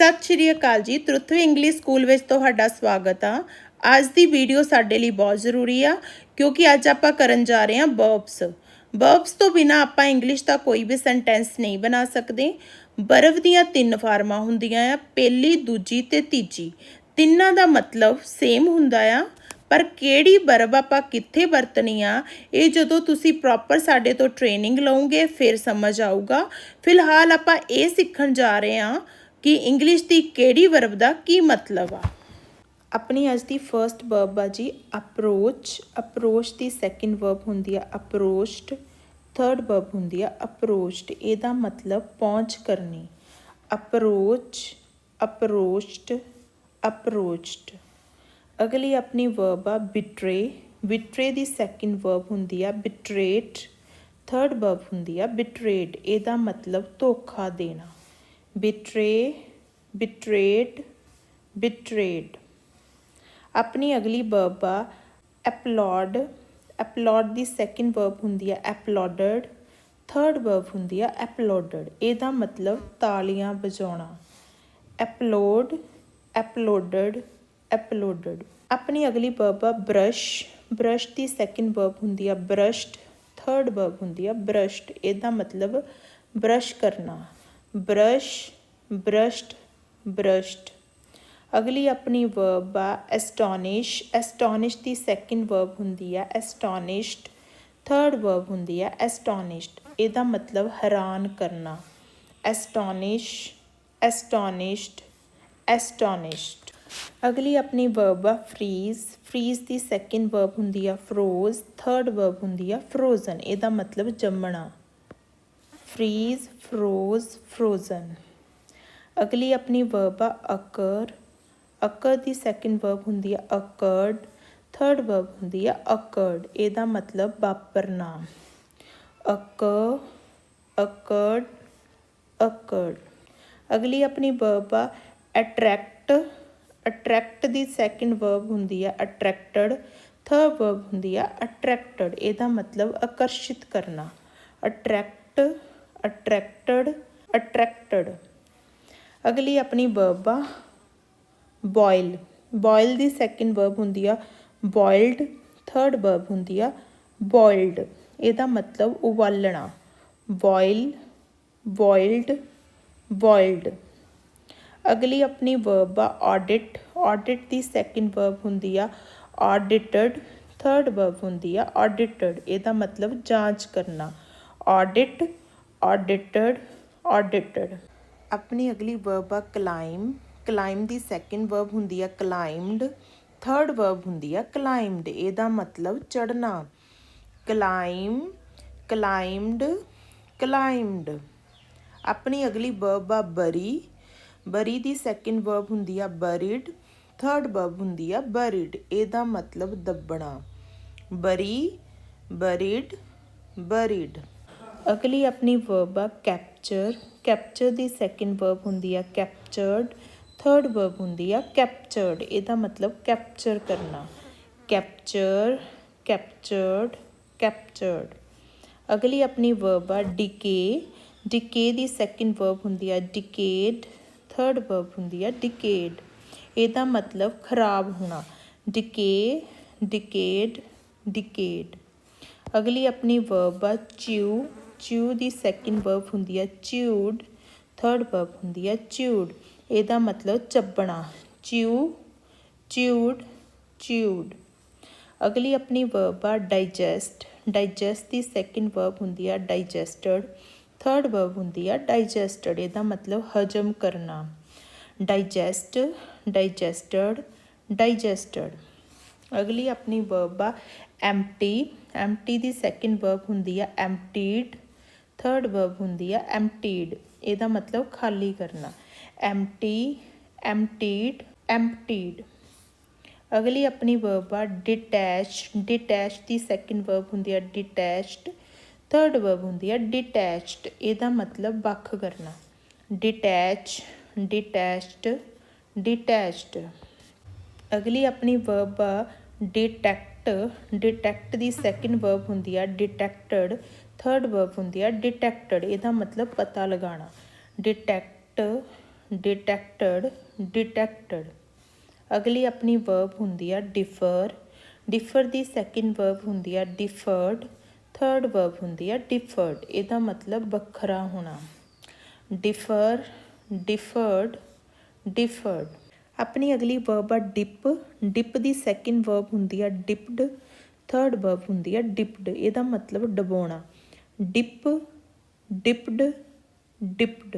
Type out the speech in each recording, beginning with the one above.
ਸਤਿ ਸ਼੍ਰੀ ਅਕਾਲ ਜੀ। ਤ੍ਰਿਥਵੀ English school ਵਿੱਚ ਤੁਹਾਡਾ ਸਵਾਗਤ ਆ। ਅੱਜ ਦੀ ਵੀਡੀਓ ਸਾਡੇ ਲਈ ਬਹੁਤ ਜ਼ਰੂਰੀ ਆ, ਕਿਉਂਕਿ ਅੱਜ ਆਪਾਂ ਕਰਨ ਜਾ ਰਹੇ ਹਾਂ ਬਰਬਸ ਬਰਬਸ ਤੋਂ ਬਿਨਾ ਆਪਾਂ ਇੰਗਲਿਸ਼ ਦਾ ਕੋਈ ਵੀ ਸੈਂਟੈਂਸ ਨਹੀਂ ਬਣਾ ਸਕਦੇ। ਬਰਬ ਦੀਆਂ ਤਿੰਨ ਫਾਰਮਾਂ ਹੁੰਦੀਆਂ ਆ, ਪਹਿਲੀ, ਦੂਜੀ ਤੇ ਤੀਜੀ। ਤਿੰਨਾਂ ਦਾ ਮਤਲਬ ਸੇਮ ਹੁੰਦਾ ਆ, ਪਰ ਕਿਹੜੀ ਬਰਬ ਆਪਾਂ ਕਿੱਥੇ ਵਰਤਣੀ ਆ, ਇਹ ਜਦੋਂ ਤੁਸੀਂ ਪ੍ਰੋਪਰ ਸਾਡੇ ਤੋਂ ਟ੍ਰੇਨਿੰਗ ਲਓਗੇ, ਫਿਰ ਸਮਝ ਆਊਗਾ। ਫਿਲਹਾਲ ਆਪਾਂ ਇਹ ਸਿੱਖਣ ਜਾ ਰਹੇ ਹਾਂ ਕਿ ਇੰਗਲਿਸ਼ ਦੀ ਕਿਹੜੀ ਵਰਬ ਦਾ ਕੀ ਮਤਲਬ ਆ? ਆਪਣੀ ਅੱਜ ਦੀ ਫਰਸਟ ਵਰਬ ਆ ਜੀ ਅਪਰੋਚ ਅਪਰੋਚ ਦੀ ਸੈਕਿੰਡ ਵਰਬ ਹੁੰਦੀ ਆ ਅਪਰੋਚਡ ਥਰਡ ਵਰਬ ਹੁੰਦੀ ਆ ਅਪਰੋਚਡ ਇਹਦਾ ਮਤਲਬ ਪਹੁੰਚ ਕਰਨੀ। ਅਪਰੋਚ ਅਪਰੋਚਡ ਅਪਰੋਚਡ ਅਗਲੀ ਆਪਣੀ ਵਰਬ ਆ ਬਿਟਰੇ ਬਿਟਰੇ ਦੀ ਸੈਕਿੰਡ ਵਰਬ ਹੁੰਦੀ ਆ ਬਿਟਰੇਟ ਥਰਡ ਵਰਬ ਹੁੰਦੀ ਆ ਬਿਟਰੇਡ ਇਹਦਾ ਮਤਲਬ ਧੋਖਾ ਦੇਣਾ। ਬਿਟਰੇ ਬਿਟਰੇਡ ਬਿਟਰੇਡ। ਆਪਣੀ ਅਗਲੀ ਵਰਬ ਆ ਐਪਲੌਡ ਐਪਲੌਡ ਦੀ ਸੈਕਿੰਡ ਵਰਬ ਹੁੰਦੀ ਆ ਐਪਲੌਡਡ ਥਰਡ ਵਰਬ ਹੁੰਦੀ ਆ ਐਪਲੌਡਡ ਇਹਦਾ ਮਤਲਬ ਤਾਲੀਆਂ ਵਜਾਉਣਾ। ਐਪਲੋਡ ਐਪਲੋਡਡ ਐਪਲੋਡਡ ਆਪਣੀ ਅਗਲੀ ਵਰਬ ਆ ਬ੍ਰਸ਼ ਬ੍ਰਸ਼ ਦੀ ਸੈਕਿੰਡ ਵਰਬ ਹੁੰਦੀ ਆ ਬ੍ਰਸ਼ਡ ਥਰਡ ਵਰਬ ਹੁੰਦੀ ਆ ਬ੍ਰਸ਼ਡ ਇਹਦਾ ਮਤਲਬ ਬ੍ਰਸ਼ ਕਰਨਾ। ਬ੍ਰਸ਼ ਬ੍ਰਸ਼ਡ ਬ੍ਰਸ਼ਡ ਅਗਲੀ ਆਪਣੀ ਵਰਬ ਆ ਐਸਟੋਨਿਸ਼ ਐਸਟੋਨਿਸ਼ ਦੀ ਸੈਕਿੰਡ ਵਰਬ ਹੁੰਦੀ ਆ ਐਸਟੋਨਿਸ਼ਡ ਥਰਡ ਵਰਬ ਹੁੰਦੀ ਆ ਐਸਟੋਨਿਸ਼ਡ ਇਹਦਾ ਮਤਲਬ ਹੈਰਾਨ ਕਰਨਾ। ਐਸਟੋਨਿਸ਼ ਐਸਟੋਨਿਸ਼ਡ ਐਸਟੋਨਿਸ਼ਡ ਅਗਲੀ ਆਪਣੀ ਵਰਬ ਆ ਫਰੀਜ਼ ਫਰੀਜ਼ ਦੀ ਸੈਕਿੰਡ ਵਰਬ ਹੁੰਦੀ ਆ ਫਰੋਜ਼ ਥਰਡ ਵਰਬ ਹੁੰਦੀ ਆ ਫਰੋਜ਼ਨ ਇਹਦਾ ਮਤਲਬ ਜੰਮਣਾ। ਫਰੀਜ਼ ਫਰੋਜ਼ ਫਰੋਜ਼ਨ ਅਗਲੀ ਆਪਣੀ ਵਰਬ ਆ ਅਕਰ ਅਕਰ ਦੀ ਸੈਕਿੰਡ ਵਰਬ ਹੁੰਦੀ ਆ ਅਕਰਡ ਥਰਡ ਵਰਬ ਹੁੰਦੀ ਆ ਅਕਰਡ ਇਹਦਾ ਮਤਲਬ ਵਾਪਰਨਾ ਅਕਰ ਅਕਰਡ ਅਕਰਡ ਅਗਲੀ ਆਪਣੀ ਵਰਬ ਆ ਅਟਰੈਕਟ ਅਟਰੈਕਟ ਦੀ ਸੈਕਿੰਡ ਵਰਬ ਹੁੰਦੀ ਆ ਅਟਰੈਕਟਡ ਥਰਡ ਵਰਬ ਹੁੰਦੀ ਆ ਅਟਰੈਕਟਡ ਇਹਦਾ ਮਤਲਬ ਆਕਰਸ਼ਿਤ ਕਰਨਾ ਅਟਰੈਕਟ ਅਟਰੈਕਟਡ ਅਟਰੈਕਟਡ ਅਗਲੀ ਆਪਣੀ ਵਰਬ ਆ ਬੋਇਲ ਬੋਇਲ ਦੀ ਸੈਕਿੰਡ ਵਰਬ ਹੁੰਦੀ ਆ ਬੋਇਲਡ ਥਰਡ ਵਰਬ ਹੁੰਦੀ ਆ ਬੋਇਲਡ ਇਹਦਾ ਮਤਲਬ ਉਬਾਲਣਾ। ਬੋਇਲ ਬੋਇਲਡ ਬੋਇਲਡ ਅਗਲੀ ਆਪਣੀ ਵਰਬ ਆ ਆਡਿਟ ਆਡਿਟ ਦੀ ਸੈਕਿੰਡ ਵਰਬ ਹੁੰਦੀ ਆ ਆਡਿਟਡ ਥਰਡ ਵਰਬ ਹੁੰਦੀ ਆ ਆਡਿਟਡ ਇਹਦਾ ਮਤਲਬ ਜਾਂਚ ਕਰਨਾ। ਆਡਿਟ ਆਡਿਟਡ ਆਡਿਟਡ ਆਪਣੀ ਅਗਲੀ ਵਰਬ ਆ ਕਲਾਈਮ ਕਲਾਈਮ ਦੀ ਸੈਕਿੰਡ ਵਰਬ ਹੁੰਦੀ ਆ ਕਲਾਈਮਡ ਥਰਡ ਵਰਬ ਹੁੰਦੀ ਆ ਕਲਾਈਮਡ ਇਹਦਾ ਮਤਲਬ ਚੜਨਾ ਕਲਾਈਮ ਕਲਾਈਮਡ ਕਲਾਈਮਡ ਆਪਣੀ ਅਗਲੀ ਵਰਬ ਆ ਬਰੀ। ਬਰੀ ਦੀ ਸੈਕਿੰਡ ਵਰਬ ਹੁੰਦੀ ਆ ਬਰੀਡ ਥਰਡ ਵਰਬ ਹੁੰਦੀ ਆ ਬਰੀਡ ਇਹਦਾ ਮਤਲਬ ਦੱਬਣਾ। ਬਰੀ ਬਰੀਡ ਬਰੀਡ ਅਗਲੀ ਆਪਣੀ ਵਰਬ ਆ ਕੈਪਚਰ ਕੈਪਚਰ ਦੀ ਸੈਕਿੰਡ ਵਰਬ ਹੁੰਦੀ ਆ ਕੈਪਚਰਡ ਥਰਡ ਵਰਬ ਹੁੰਦੀ ਆ ਕੈਪਚਰਡ ਇਹਦਾ ਮਤਲਬ ਕੈਪਚਰ ਕਰਨਾ। ਕੈਪਚਰ ਕੈਪਚਰਡ ਕੈਪਚਰਡ ਅਗਲੀ ਆਪਣੀ ਵਰਬ ਆ ਡਿਕੇ ਡਿਕੇ ਦੀ ਸੈਕਿੰਡ ਵਰਬ ਹੁੰਦੀ ਆ ਡਿਕੇਡ ਥਰਡ ਵਰਬ ਹੁੰਦੀ ਆ ਡਿਕੇਡ ਇਹਦਾ ਮਤਲਬ ਖਰਾਬ ਹੋਣਾ। ਡਿਕੇ ਡਿਕੇਡ ਡਿਕੇਡ ਅਗਲੀ ਆਪਣੀ ਵਰਬ ਆ ਚਿਊ ਚਿਊ ਦੀ ਸੈਕਿੰਡ ਵਰਬ ਹੁੰਦੀ ਆ ਚਿਊਡ ਥਰਡ ਵਰਬ ਹੁੰਦੀ ਆ ਚਿਊਡ। ਇਹਦਾ ਮਤਲਬ ਚੱਬਣਾ। ਚਿਊ, ਚਿਊਡ ਚਿਊਡ। ਅਗਲੀ ਆਪਣੀ ਵਰਬ ਆ ਡਾਈਜੈਸਟ ਡਾਈਜੈਸਟ ਦੀ ਸੈਕਿੰਡ ਵਰਬ ਹੁੰਦੀ ਆ ਡਾਈਜੈਸਟਡ ਥਰਡ ਵਰਬ ਹੁੰਦੀ ਆ ਡਾਈਜੈਸਟਡ ਇਹਦਾ ਮਤਲਬ ਹਜਮ ਕਰਨਾ। ਡਾਈਜੈਸਟ ਡਾਈਜੈਸਟਡ ਡਾਈਜੈਸਟਡ ਅਗਲੀ ਆਪਣੀ ਵਰਬ ਆ ਐਮਟੀ ਐਮਟੀ ਦੀ ਸੈਕਿੰਡ ਵਰਬ ਹੁੰਦੀ ਆ ਐਮਟੀਡ ਥਰਡ ਵਰਬ ਹੁੰਦੀ ਆ ਐਮਟੀਡ ਇਹਦਾ ਮਤਲਬ ਖਾਲੀ ਕਰਨਾ। ਐਮਟੀ ਐਮਟੀਡ ਐਮਟੀਡ ਅਗਲੀ ਆਪਣੀ ਵਰਬ ਆ ਡਿਟੈਚ ਡਿਟੈਚ ਦੀ ਸੈਕਿੰਡ ਵਰਬ ਹੁੰਦੀ ਆ ਡਿਟੈਚਡ ਥਰਡ ਵਰਬ ਹੁੰਦੀ ਆ ਡਿਟੈਚਡ ਇਹਦਾ ਮਤਲਬ ਵੱਖ ਕਰਨਾ। ਡਿਟੈਚ ਡਿਟੈਚਡ ਡਿਟੈਚਡ ਅਗਲੀ ਆਪਣੀ ਵਰਬ ਆ ਡਿਟੈਕਟ ਡਿਟੈਕਟ ਦੀ ਸੈਕਿੰਡ ਵਰਬ ਹੁੰਦੀ ਆ ਡਿਟੈਕਟਡ ਥਰਡ ਵਰਬ ਹੁੰਦੀ ਆ ਡਿਟੈਕਟਡ ਇਹਦਾ ਮਤਲਬ ਪਤਾ ਲਗਾਉਣਾ। ਡਿਟੈਕਟ ਡਿਟੈਕਟਡ ਡਿਟੈਕਟਡ ਅਗਲੀ ਆਪਣੀ ਵਰਬ ਹੁੰਦੀ ਆ ਡਿਫਰ ਡਿਫਰ ਦੀ ਸੈਕਿੰਡ ਵਰਬ ਹੁੰਦੀ ਆ ਡਿਫਰਡ ਥਰਡ ਵਰਬ ਹੁੰਦੀ ਆ ਡਿਫਰਡ ਇਹਦਾ ਮਤਲਬ ਵੱਖਰਾ ਹੋਣਾ। ਡਿਫਰ ਡਿਫਰਡ ਡਿਫਰਡ ਆਪਣੀ ਅਗਲੀ ਵਰਬ ਆ ਡਿਪ ਡਿਪ ਦੀ ਸੈਕਿੰਡ ਵਰਬ ਹੁੰਦੀ ਆ ਡਿਪਡ ਥਰਡ ਵਰਬ ਹੁੰਦੀ ਆ ਡਿਪਡ ਇਹਦਾ ਮਤਲਬ ਡਬੋਣਾ। ਡਿਪ, ਡਿਪਡ ਡਿਪਡ।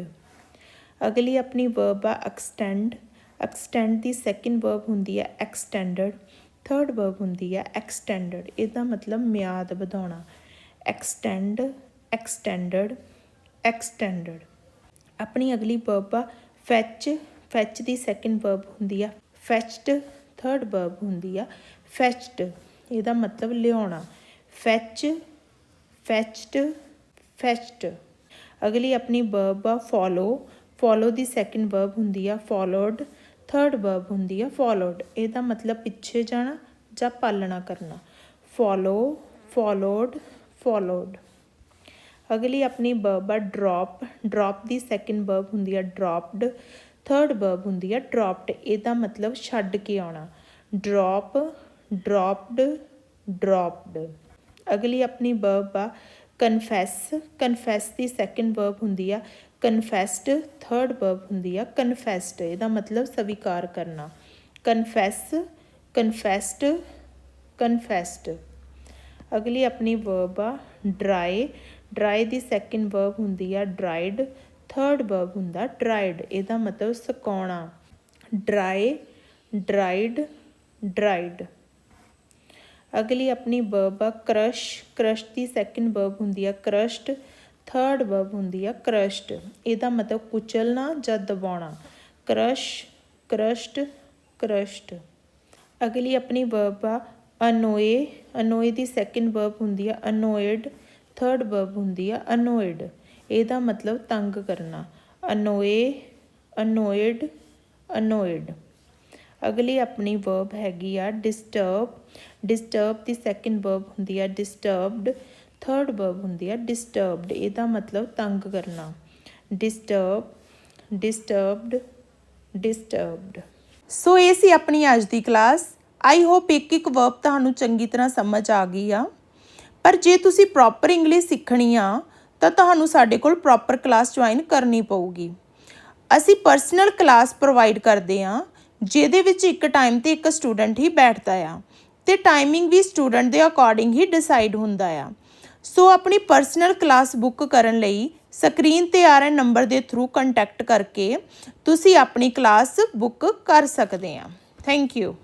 ਅਗਲੀ ਆਪਣੀ ਵਰਬ ਆ ਐਕਸਟੈਂਡ ਐਕਸਟੈਂਡ ਦੀ ਸੈਕਿੰਡ ਵਰਬ ਹੁੰਦੀ ਹੈ ਐਕਸਟੈਂਡਡ ਥਰਡ ਵਰਬ ਹੁੰਦੀ ਹੈ ਐਕਸਟੈਂਡਡ ਇਹਦਾ ਮਤਲਬ ਮਿਆਦ ਵਧਾਉਣਾ। ਐਕਸਟੈਂਡ ਐਕਸਟੈਂਡਡ ਐਕਸਟੈਂਡਡ ਆਪਣੀ ਅਗਲੀ ਵਰਬ ਆ ਫੈਚ ਫੈਚ ਦੀ ਸੈਕਿੰਡ ਵਰਬ ਹੁੰਦੀ ਆ ਫੈਚਡ ਥਰਡ ਵਰਬ ਹੁੰਦੀ ਆ ਫੈਚਡ ਇਹਦਾ ਮਤਲਬ ਲਿਆਉਣਾ। ਫੈਚ ਫੈਚਡ ਫੈਚਡ ਅਗਲੀ ਆਪਣੀ ਵਰਬ ਆ ਫੋਲੋ ਫੋਲੋ ਦੀ ਸੈਕਿੰਡ ਵਰਬ ਹੁੰਦੀ ਆ ਫੋਲੋਡ ਥਰਡ ਵਰਬ ਹੁੰਦੀ ਆ ਫੋਲੋਡ ਇਹਦਾ ਮਤਲਬ ਪਿੱਛੇ ਜਾਣਾ ਜਾਂ ਪਾਲਣਾ ਕਰਨਾ। ਫੋਲੋ ਫੋਲੋਡ ਫੋਲੋਡ ਅਗਲੀ ਆਪਣੀ ਵਰਬ ਆ ਡ੍ਰੌਪ ਡ੍ਰੌਪ ਦੀ ਸੈਕਿੰਡ ਵਰਬ ਹੁੰਦੀ ਆ ਡ੍ਰੌਪਡ ਥਰਡ ਵਰਬ ਹੁੰਦੀ ਆ ਡ੍ਰੌਪਡ ਇਹਦਾ ਮਤਲਬ ਛੱਡ ਕੇ ਆਉਣਾ। ਡ੍ਰੌਪ ਡ੍ਰੌਪਡ ਡ੍ਰੌਪਡ ਅਗਲੀ ਆਪਣੀ ਵਰਬ ਆ ਕਨਫੈਸ ਕਨਫੈਸ ਦੀ ਸੈਕਿੰਡ ਵਰਬ ਹੁੰਦੀ ਆ ਕਨਫੈਸਡ ਥਰਡ ਵਰਬ ਹੁੰਦੀ ਆ ਕਨਫੈਸਡ ਇਹਦਾ ਮਤਲਬ ਸਵੀਕਾਰ ਕਰਨਾ। ਕਨਫੈਸ ਕਨਫੈਸਡ ਕਨਫੈਸਡ ਅਗਲੀ ਆਪਣੀ ਵਰਬ ਆ ਡਰਾਈ ਡਰਾਈ ਦੀ ਸੈਕਿੰਡ ਵਰਬ ਹੁੰਦੀ ਆ ਡਰਾਈਡ ਥਰਡ ਵਰਬ ਹੁੰਦਾ ਡਰਾਈਡ ਇਹਦਾ ਮਤਲਬ ਸੁਕਾਉਣਾ। ਡਰਾਈ ਡਰਾਈਡ ਡਰਾਈਡ ਅਗਲੀ ਆਪਣੀ ਵਰਬ ਆ ਕ੍ਰਸ਼ ਕ੍ਰਸ਼ ਦੀ ਸੈਕਿੰਡ ਵਰਬ ਹੁੰਦੀ ਆ ਕ੍ਰਸ਼ਡ ਥਰਡ ਵਰਬ ਹੁੰਦੀ ਆ ਕ੍ਰਸ਼ਡ ਇਹਦਾ ਮਤਲਬ ਕੁਚਲਣਾ ਜਾਂ ਦਬਾਉਣਾ। ਕ੍ਰਸ਼ ਕ੍ਰਸ਼ਡ ਕ੍ਰਸ਼ਡ ਅਗਲੀ ਆਪਣੀ ਵਰਬ ਆ ਅਨੋਏ ਅਨੋਏ ਦੀ ਸੈਕਿੰਡ ਵਰਬ ਹੁੰਦੀ ਆ ਅਨੋਇਡ ਥਰਡ ਵਰਬ ਹੁੰਦੀ ਆ ਅਨੋਇਡ ਇਹਦਾ ਮਤਲਬ ਤੰਗ ਕਰਨਾ। ਅਨੋਏ ਅਨੋਇਡ ਅਨੋਇਡ ਅਗਲੀ ਆਪਣੀ ਵਰਬ ਹੈਗੀ ਆ ਡਿਸਟਰਬ ਡਿਸਟਰਬ ਦੀ ਸੈਕਿੰਡ ਵਰਬ ਹੁੰਦੀ ਆ ਡਿਸਟਰਬਡ ਥਰਡ ਵਰਬ ਹੁੰਦੀ ਆ ਡਿਸਟਰਬਡ ਇਹਦਾ ਮਤਲਬ ਤੰਗ ਕਰਨਾ। ਡਿਸਟਰਬ ਡਿਸਟਰਬਡ ਡਿਸਟਰਬਡ ਸੋ ਇਹ ਸੀ ਆਪਣੀ ਅੱਜ ਦੀ ਕਲਾਸ ਆਈ ਹੋਪ ਇੱਕ ਇੱਕ ਵਰਬ ਤੁਹਾਨੂੰ ਚੰਗੀ ਤਰ੍ਹਾਂ ਸਮਝ ਆ ਗਈ ਆ। ਪਰ ਜੇ ਤੁਸੀਂ ਪ੍ਰੋਪਰ ਇੰਗਲਿਸ਼ ਸਿੱਖਣੀ ਆ, ਤਾਂ ਤੁਹਾਨੂੰ ਸਾਡੇ ਕੋਲ ਪ੍ਰੋਪਰ ਕਲਾਸ ਜੁਆਇਨ ਕਰਨੀ ਪਊਗੀ। ਅਸੀਂ ਪਰਸਨਲ ਕਲਾਸ ਪ੍ਰੋਵਾਈਡ ਕਰਦੇ ਆ। ਜਿਹਦੇ ਵਿੱਚ ਇੱਕ ਟਾਈਮ ਤੇ ਇੱਕ ਸਟੂਡੈਂਟ ਹੀ ਬੈਠਦਾ ਆ ਤੇ ਟਾਈਮਿੰਗ ਵੀ ਸਟੂਡੈਂਟ ਦੇ ਅਕੋਰਡਿੰਗ ਹੀ ਡਿਸਾਈਡ ਹੁੰਦਾ ਆ। ਸੋ ਆਪਣੀ ਪਰਸਨਲ ਕਲਾਸ ਬੁੱਕ ਕਰਨ ਲਈ ਸਕਰੀਨ ਤੇ ਆ ਰਹੇ ਨੰਬਰ ਦੇ ਥਰੂ ਕੰਟੈਕਟ ਕਰਕੇ ਤੁਸੀਂ ਆਪਣੀ ਕਲਾਸ ਬੁੱਕ ਕਰ ਸਕਦੇ ਆ। Thank you